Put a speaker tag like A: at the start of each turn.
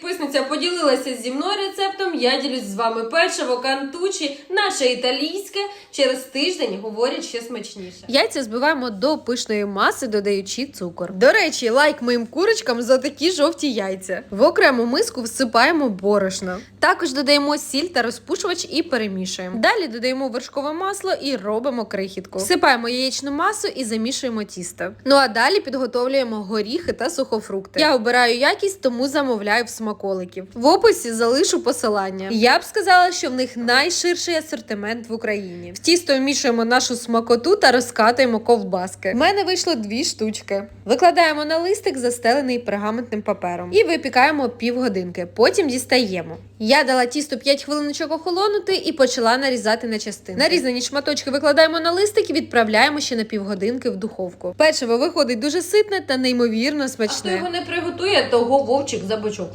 A: Підписниця поділилася зі мною рецептом. Я ділюсь з вами печиво кантучі, наше італійське. Через тиждень говорять ще смачніше. Яйця збиваємо до пишної маси, додаючи цукор. До речі, лайк моїм курочкам за такі жовті яйця. В окрему миску всипаємо борошно. Також додаємо сіль та розпушувач і перемішуємо. Далі додаємо вершкове масло і робимо крихітку. Всипаємо яєчну масу і замішуємо тісто. Ну а далі підготовлюємо горіхи та сухофрукти. Я обираю якість, тому замовляю в смаколиків. В описі залишу посилання. Я б сказала, що в них найширший асортимент в Україні. В тісто вмішуємо нашу смакоту та розкатуємо ковбаски. У мене вийшло дві штучки. Викладаємо на листик, застелений пергаментним папером, і випікаємо півгодинки. Потім дістаємо. Я дала тісто 5 хвилиночок охолонути і почала нарізати на частини. Нарізані шматочки викладаємо на листик і відправляємо ще на півгодинки в духовку. Печиво виходить дуже ситне та неймовірно смачне. А хто його не приготує, того вовчик за бочок.